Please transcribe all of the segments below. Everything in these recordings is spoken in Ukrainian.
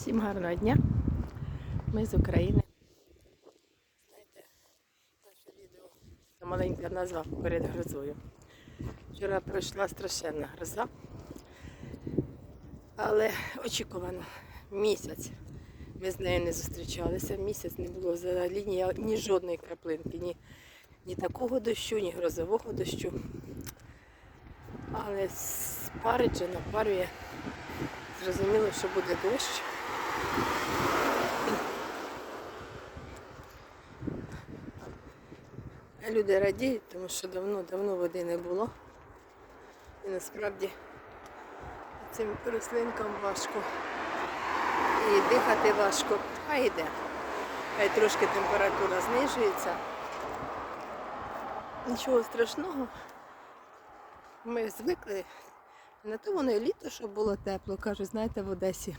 Всім гарного дня. Ми з України. Знаєте, наше відео маленька назва перед грозою. Вчора пройшла страшенна гроза, але очікувано місяць. Ми з нею не зустрічалися. Місяць не було взагалі ні, ні жодної краплинки, ні, ні такого дощу, ні грозового дощу. Але спарить же напарює. Зрозуміло, що буде дощ. А люди радіють, тому що давно-давно води не було. І насправді цим рослинкам важко. І дихати важко. Хай йде. Хай трошки температура знижується. Нічого страшного. Ми звикли. На то воно і літо, щоб було тепло. Кажуть, знаєте, в Одесі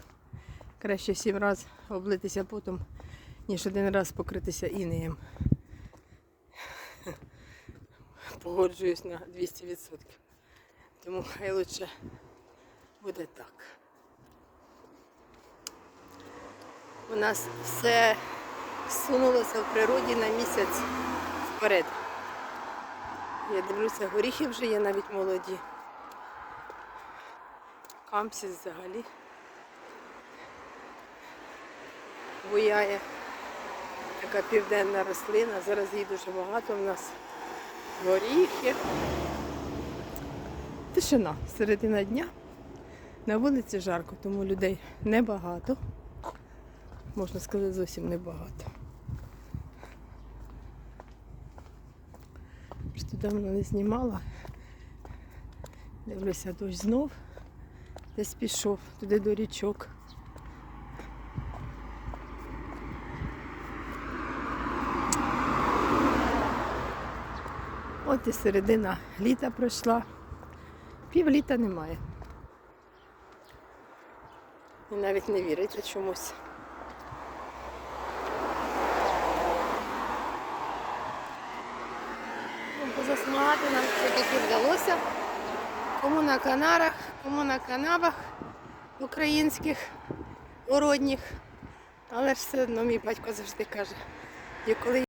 краще сім разів облитися потом, ніж один раз покритися інеєм. Погоджуюсь на 200%. Тому хай лучше буде так. У нас все сунулося в природі на місяць вперед. Я дивлюся, горіхи вже є навіть молоді. Камсіс взагалі буяє. Така південна рослина. Зараз її дуже багато в нас. Горіхи. Тишина середина дня. На вулиці жарко, тому людей небагато. Можна сказати, зовсім небагато. Просто давно не знімала. Дивлюся, дощ знов десь пішов туди до річок. От і середина літа пройшла. Пів літа немає. І навіть не віриться чомусь. Ну, Позасмагати нам все-таки вдалося. Кому на Канарах, кому на канавах українських, городніх. Але ж все одно мій батько завжди каже, «Я коли